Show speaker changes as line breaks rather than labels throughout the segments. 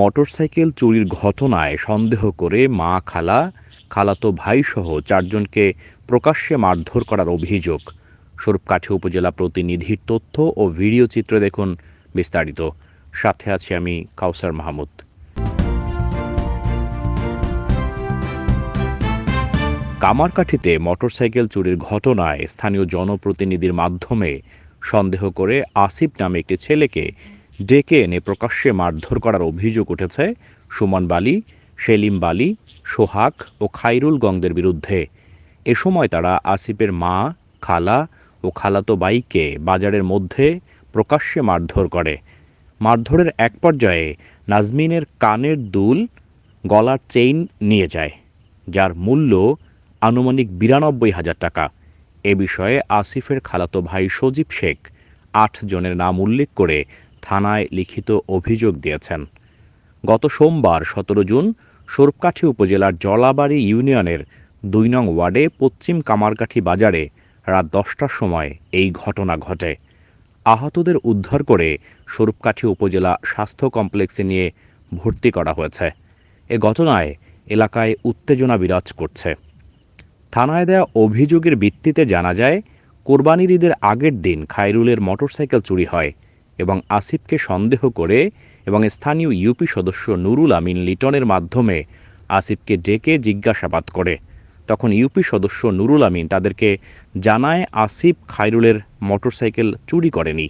Motorcycle চুরির ঘটনায় সন্দেহ করে মা খালা, খালাতো ভাইসহ চারজনকে প্রকাশ্যে মারধর করার অভিযোগ। স্বরূপকাঠি উপজেলা প্রতিনিধির তথ্য ও ভিডিও চিত্র দেখুন বিস্তারিত। সাথে আছি আমি কাউসার মাহমুদ। কামারকাঠিতে মোটরসাইকেল চুরির ঘটনায় স্থানীয় জনপ্রতিনিধির মাধ্যমে সন্দেহ করে আসিফ নামে একটি ছেলেকে ডেকে এনে প্রকাশ্যে মারধর করার অভিযোগ উঠেছে সুমন বালি, সেলিম বালি, সোহাগ ও খাইরুল গংদের বিরুদ্ধে। এ সময় তারা আসিফের মা, খালা ও খালাতো বাইকে বাজারের মধ্যে প্রকাশ্যে মারধর করে। মারধরের এক পর্যায়ে নাজমিনের কানের দুল গলার চেইন নিয়ে যায়, যার মূল্য আনুমানিক বিরানব্বই হাজার টাকা। এ বিষয়ে আসিফের খালাতো ভাই সজীব শেখ আট জনের নাম উল্লেখ করে থানায় লিখিত অভিযোগ দিয়েছেন। গত সোমবার সতেরো জুন সরকাঠি উপজেলার জলাবাড়ি ইউনিয়নের দুই নং ওয়ার্ডে পশ্চিম কামারকাঠি বাজারে রাত দশটার সময় এই ঘটনা ঘটে। আহতদের উদ্ধার করে স্বরূপকাঠি উপজেলা স্বাস্থ্য কমপ্লেক্সে নিয়ে ভর্তি করা হয়েছে। এ ঘটনায় এলাকায় উত্তেজনা বিরাজ করছে। থানায় দেয়া অভিযোগের ভিত্তিতে জানা যায়, কোরবানির ঈদের আগের দিন খায়রুলের মোটরসাইকেল চুরি হয়। এবং আসিফকে সন্দেহ করে এবং স্থানীয় ইউপি সদস্য নুরুল আমিন লিটনের মাধ্যমে আসিফকে ডেকে জিজ্ঞাসাবাদ করে। তখন ইউপি সদস্য নুরুল আমিন তাদেরকে জানায় আসিফ খাইরুলের মোটরসাইকেল চুরি করেনি।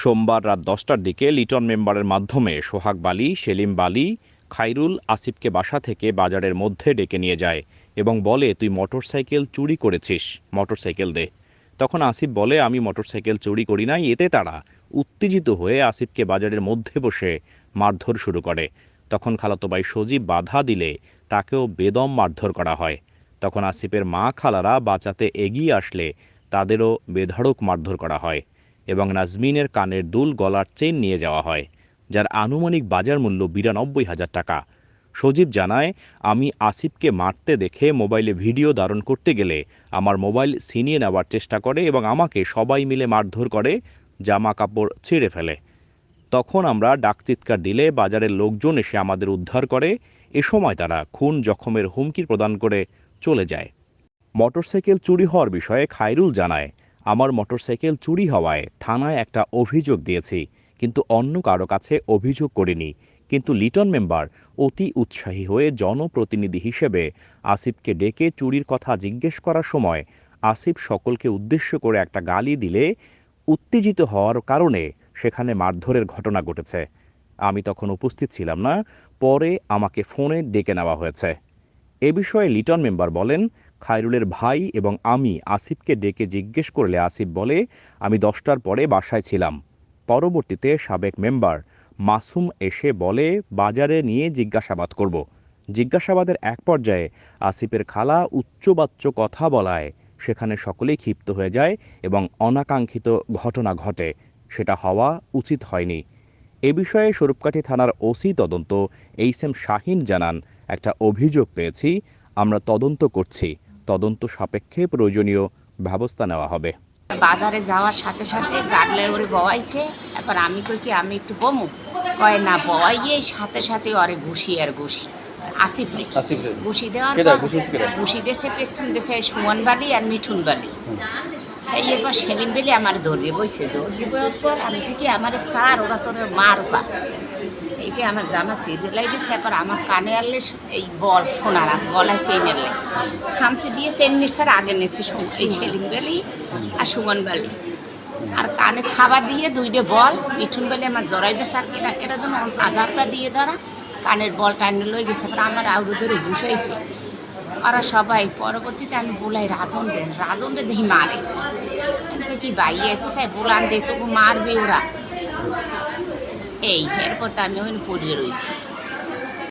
সোমবার রাত দশটার দিকে লিটন মেম্বারের মাধ্যমে সোহাগ বালি, সেলিম বালি খাইরুল আসিফকে বাসা থেকে বাজারের মধ্যে ডেকে নিয়ে যায় এবং বলে, তুই মোটরসাইকেল চুরি করেছিস, মোটরসাইকেল দে। তখন আসিফ বলে, আমি মোটরসাইকেল চুরি করি নাই, এতে তারা উত্তেজিত হয়ে আসিফকে বাজারের মধ্যে বসে মারধর শুরু করে। তখন খালাতো ভাই সজীব বাধা দিলে তাকেও বেদম মারধর করা হয়। তখন আসিফের মা খালারা বাঁচাতে এগিয়ে আসলে তাদেরও বেধড়ক মারধর করা হয় এবং নাজমিনের কানের দুল গলার চেন নিয়ে যাওয়া হয়, যার আনুমানিক বাজার মূল্য বিরানব্বই হাজার টাকা। সজীব জানায়, আমি আসিফকে মারতে দেখে মোবাইলে ভিডিও ধারণ করতে গেলে আমার মোবাইল ছিনিয়ে নেওয়ার চেষ্টা করে এবং আমাকে সবাই মিলে মারধর করে জামা কাপড় ছিঁড়ে ফেলে। তখন আমরা ডাকচিৎকার দিলে বাজারের লোকজন এসে আমাদের উদ্ধার করে। এ সময় তারা খুন জখমের হুমকি প্রদান করে চলে যায়। মোটরসাইকেল চুরি হওয়ার বিষয়ে খায়রুল জানায়, আমার মোটরসাইকেল চুরি হওয়ায় থানায় একটা অভিযোগ দিয়েছি, কিন্তু অন্য কারও কাছে অভিযোগ করিনি। কিন্তু লিটন মেম্বার অতি উৎসাহী হয়ে জনপ্রতিনিধি হিসেবে আসিফকে ডেকে চুরির কথা জিজ্ঞেস করার সময় আসিফ সকলকে উদ্দেশ্য করে একটা গালি দিলে উত্তেজিত হওয়ার কারণে সেখানে মারধরের ঘটনা ঘটেছে। আমি তখন উপস্থিত ছিলাম না, পরে আমাকে ফোনে ডেকে নেওয়া হয়েছে। এ বিষয়ে লিটন মেম্বার বলেন, খায়রুলের ভাই এবং আমি আসিফকে ডেকে জিজ্ঞেস করলে আসিফ বলে, আমি দশটার পরে বাসায় ছিলাম। পরবর্তীতে সাবেক মেম্বার মাসুম এসে বলে, বাজারে নিয়ে জিজ্ঞাসাবাদ করব। জিজ্ঞাসাবাদের এক পর্যায়ে আসিফের খালা উচ্চবাচ্য কথা বলায় সেখানে সকলেই ক্ষিপ্ত হয়ে যায় এবং অনাকাঙ্ক্ষিত ঘটনা ঘটে। সেটা হওয়া উচিত হয়নি। এ বিষয়ে স্বরূপকাঠি থানার ওসি তদন্ত এইচ এম শাহিন জানান, একটা অভিযোগ পেয়েছি, আমরা তদন্ত করছি। তদন্ত সাপেক্ষে প্রয়োজনীয় ব্যবস্থা নেওয়া হবে।
বাজারে যাওয়ার সাথে সাথে গাডলে ওরে বওয়াইছে। এবার আমি কই কি, আমি একটু বমু? কয় না বওয়াইয়ে সাথে সাথে ওরে ঘুষি আর ঘুষি। আসিফ রে
আসিফ রে।
ঘুষি দেওয়ার
কেডা?
পর
কেডা?
ঘুষি দেশে পেছন দেশে সুমন বালি আর মিঠুন বালি এই এরপর সেলিম বেলি আমার ধরিয়ে বইছে ধরিয়ে বইয়ার পর আমি আমার সার ওরা তোর মার ওকা এইকে আমার জামা এরপর আমার কানে আনলে এই বল সোনার আর গলায় চেন এলে খামচি দিয়ে চেন নিচ্ছে আগে নিচ্ছে এই সেলিম বেলি আর সুমন বালি আর কানে খাবার দিয়ে দুইটে বল মিঠুন বেলে আমার জড়াই দিয়েছে আর কেটা কেটা যেন আজারটা দিয়ে ধরা কানের বল টাইনে লয়ে গেছে পরে আমার আউরু ধরে ঘুষাইছে ওরা সবাই, পরবর্তীতে আমি বলাই রাজন দেন, রাজন দে দেখি মারে। কি ভাই কোথায় বোলান দে তবু মারবে ওরা। এই, এরপর তো আমি ওই পড়িয়ে রয়েছি।